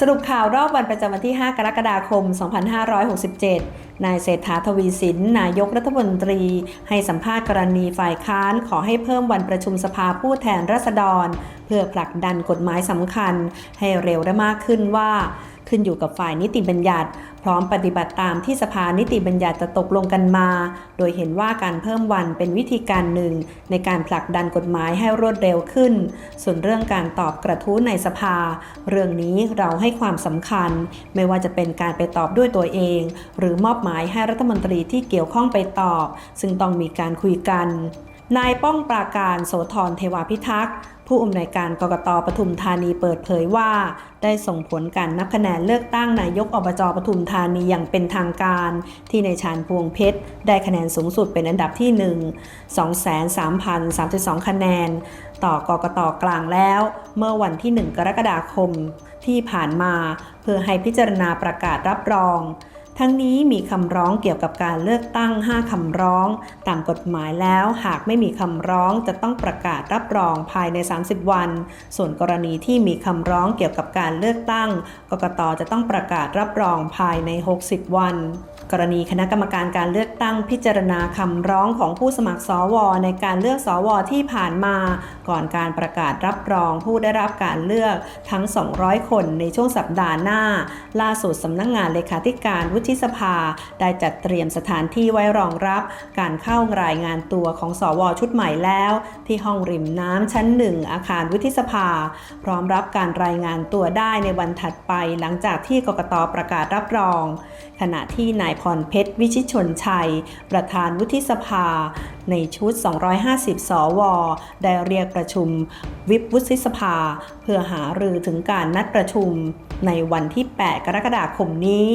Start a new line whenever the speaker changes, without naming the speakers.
สรุปข่าวรอบวันประจำวันที่ 5 กรกฎาคม 2567 นายเศรษฐาทวีสิน นายกรัฐมนตรี ให้สัมภาษณ์กรณีฝ่ายค้านขอให้เพิ่มวันประชุมสภาผู้แทนราษฎร เพื่อผลักดันกฎหมายสำคัญ ให้เร็วและมากขึ้นว่า ขึ้นอยู่กับฝ่ายนิติบัญญัติ พร้อมปฏิบัติตามที่สภานิติบัญญัติจะตกลงกันมา โดยเห็นว่าการเพิ่มวันเป็นวิธีการหนึ่ง ในการผลักดันกฎหมายให้รวดเร็วขึ้น ส่วนเรื่องการตอบกระทู้ในสภา เรื่องนี้เราให้ความสำคัญ ไม่ว่าจะเป็นการไปตอบด้วยตัวเอง หรือมอบหมายให้รัฐมนตรีที่เกี่ยวข้องไปตอบ ซึ่งต้องมีการคุยกัน นายป้องปราการโสธรเทวาพิทักษ์ ผู้อำนวยการกรกตปทุมธานีเปิดเผยว่า ได้ส่งผลการนับคะแนนเลือกตั้งนายกอบจปทุมธานีอย่างเป็นทางการ ที่ในชาญพวงเพชร ได้คะแนนสูงสุดเป็นอันดับที่ 1 23,032 คะแนน ต่อกกตกลางแล้ว เมื่อวันที่ 1 กรกฎาคมที่ผ่านมา เพื่อให้พิจารณาประกาศรับรอง ทั้งนี้มีคำร้องเกี่ยวกับการเลือกตั้ง 5 คำร้อง ตามกฎหมายแล้วหากไม่มีคำร้องจะต้องประกาศรับรองภายใน 30 วัน ส่วนกรณีที่มีคำร้องเกี่ยวกับการเลือกตั้ง กกตจะต้องประกาศรับรองภายใน 60 วัน กรณีคณะกรรมการการเลือกตั้งพิจารณาคำร้องของผู้สมัครสวในการเลือกสวที่ผ่านมา ก่อนการประกาศรับรองผู้ได้รับการเลือกทั้ง 200 คนในช่วงสัปดาห์หน้า ล่าสุดสำนักงงานเลขาธิการวุฒิสภา ได้จัดเตรียมสถานที่ไว้รองรับ การเข้ารายงานตัวของสวชุดใหม่แล้ว ที่ห้องริมน้ำชั้นหนึ่งอาคารวุฒิสภา พร้อมรับการรายงานตัวได้ในวันถัดไปหลังจากที่กกตประกาศรับรอง ขณะที่นายพรเพชรวิชิตชนชัย ประธานวุฒิสภา ในชุด 250 สว ได้เรียกประชุมวิปวุฒิสภา เพื่อหารือถึงการนัดประชุมในวันที่ 8 กรกฎาคมนี้